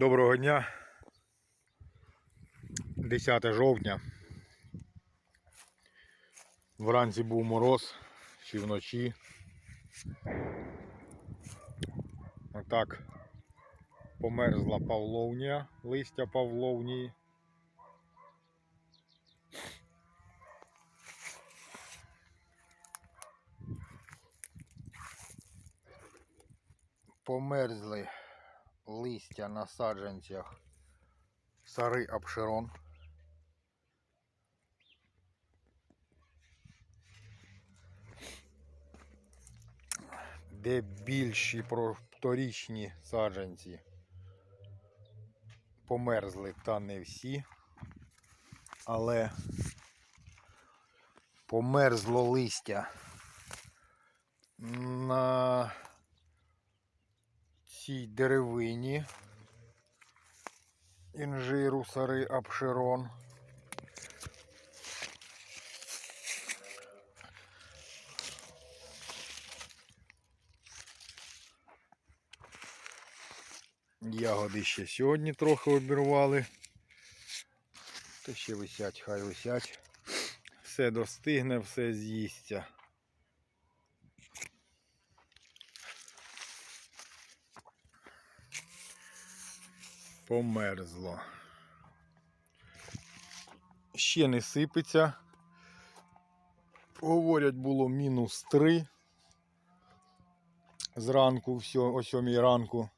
Доброго дня. 10 жовтня. Вранці був мороз чи вночі. Отак померзла павловня, листя павловнії. Померзли листя на саджанцях сари обширон. Де більші проторічні саджанці померзли та не всі, але померзло листя на цій деревині інжиру сари обширон. Ягоди ще сьогодні трохи обірвали. Та ще висять, хай висять. Все достигне, все з'їсться. Померзло. Ще не сипеться. Говорять, було мінус 3 зранку, всьо- о 7 ранку.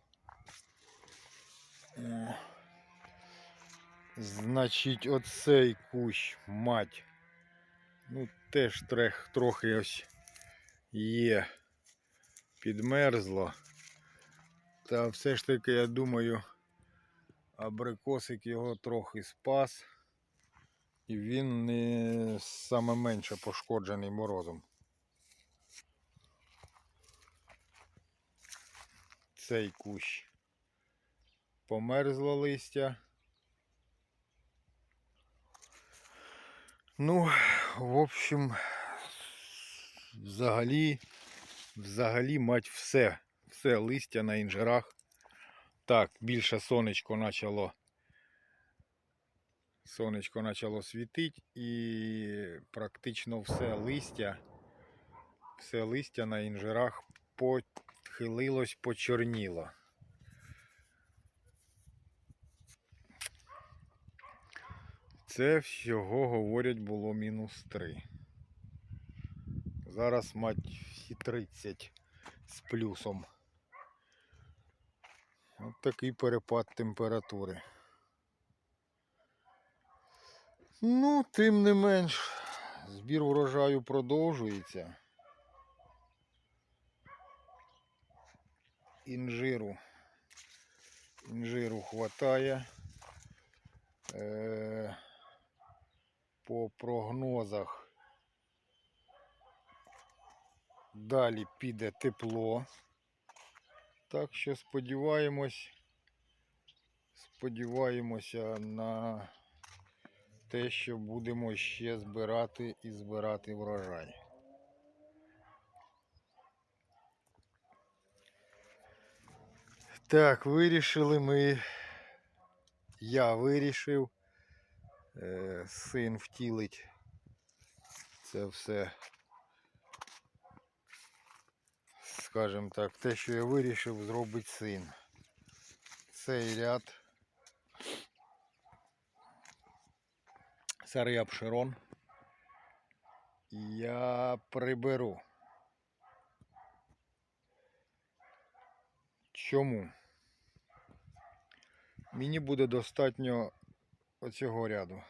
Значить, оцей кущ, мать. Ну, теж трех, трохи ось є. Підмерзло. Та все ж таки, я думаю, абрикосик його трохи спас. І він не саме менше пошкоджений морозом. Цей кущ померзло листя. Ну, в общем, взагалі, взагалі, мать, все. Все листя на інжирах. Так, більше сонечко почало. Сонечко почало світити і практично все листя, все листя на інжирах похилилось, почорніло. Це всього, говорять, було мінус 3. Зараз, мать, всі 30 з плюсом. От такий перепад температури. Ну, тим не менш, збір врожаю продовжується. Інжиру. Інжиру хватає. Е, по прогнозах далі піде тепло. Так що сподіваємось, сподіваємося на те, що будемо ще збирати і збирати врожай. Так, вирішили ми, я вирішив, е, син втілить це все, скажімо так, те, що я вирішив, зробить син. Цей ряд Сарий обширон. Я приберу. Чому? Мені буде достатньо оцього ряду.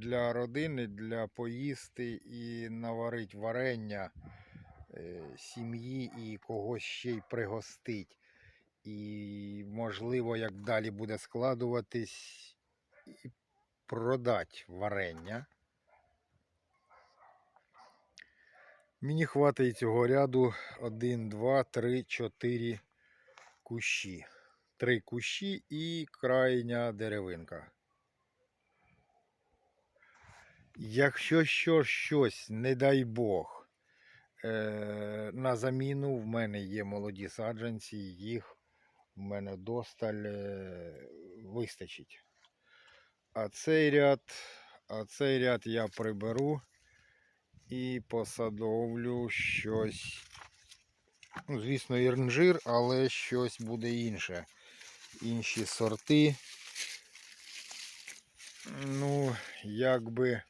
Для родини, для поїсти і наварити варення е, сім'ї і когось ще й пригостить. І можливо, як далі буде складуватись, і продати варення. Мені хватить цього ряду 1, 2, 3, 4 кущі. Три кущі і крайня деревинка. Якщо що щось, не дай Бог, Е, на заміну в мене є молоді саджанці, їх в мене досталь е, вистачить. А цей ряд, а цей ряд я приберу і посадовлю щось. Ну, звісно, інжир, але щось буде інше. Інші сорти. Ну, якби,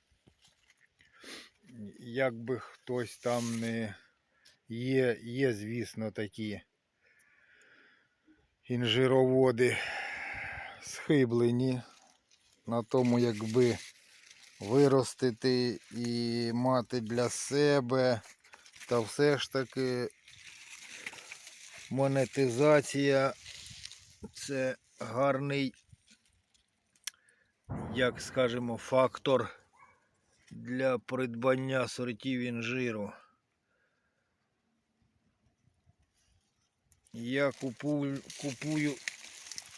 якби хтось там не є, є, звісно, такі інжироводи схиблені на тому, якби виростити і мати для себе, та все ж таки монетизація це гарний, як скажемо, фактор для придбання сортів інжиру. Я купую, купую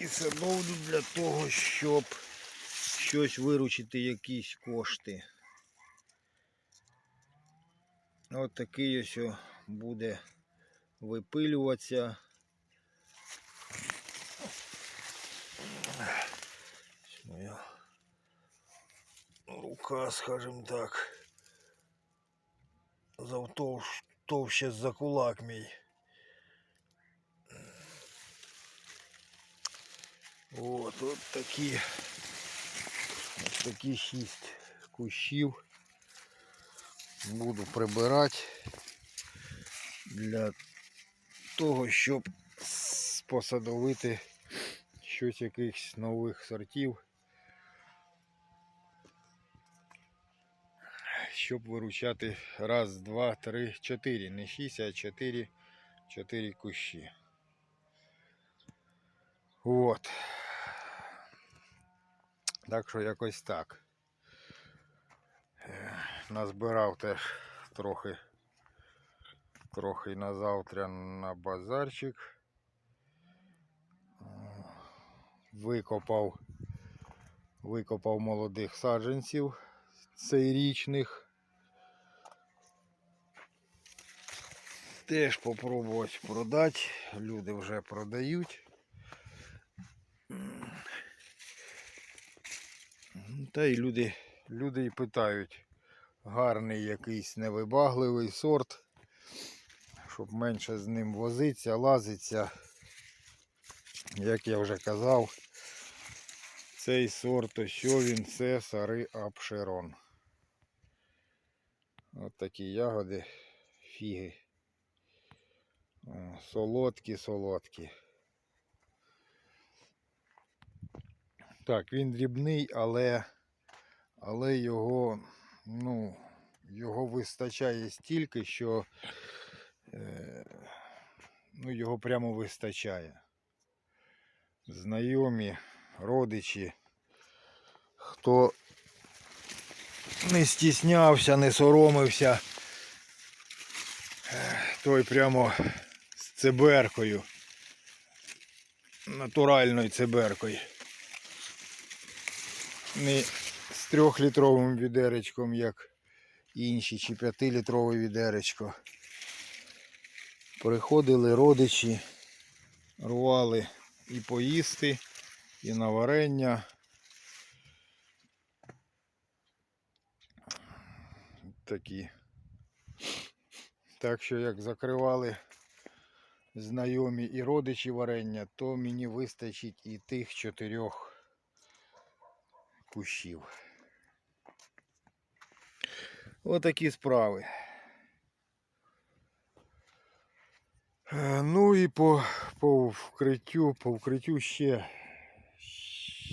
і садовлю для того, щоб щось виручити, якісь кошти. От такий ось буде випилюватися. Моя рука, скажімо так, завтовш, товще за кулак мій. От, от такі, от такі шість кущів буду прибирати для того, щоб посадовити щось якихось нових сортів, щоб виручати раз, два, три, чотири, не шість, а чотири, чотири кущі. От. Так що якось так. Е, Назбирав теж трохи, трохи на завтра на базарчик. Викопав, викопав молодих саджанців цейрічних. Теж попробувати продати. Люди вже продають. Та й люди, люди і питають, гарний якийсь невибагливий сорт, щоб менше з ним возиться, лазиться. Як я вже казав, цей сорт, ось він, це сари апшерон. От такі ягоди, фіги. Солодкі, солодкі. Так, він дрібний, але, але його, ну, його вистачає стільки, що е, ну, його прямо вистачає. Знайомі, родичі, хто не стіснявся, не соромився, е, той прямо циберкою, натуральною циберкою не з трьохлітровим відеречком, як інші, чи п'ятилітрове відеречко. Приходили родичі, рвали і поїсти, і на варення. Такі. Так що як закривали знайомі і родичі варення, то мені вистачить і тих чотирьох кущів. Отакі справи. Е, Ну і по, по вкриттю, по вкриттю ще,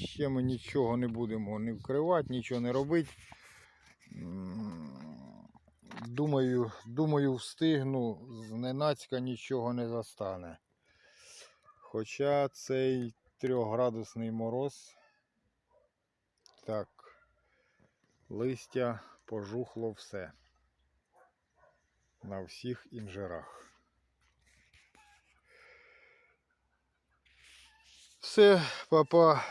ще ми нічого не будемо не вкривати, нічого не робити. Думаю, думаю, встигну, зненацька нічого не застане. Хоча цей трьохградусний мороз так, листя пожухло все. На всіх інжирах. Все, папа.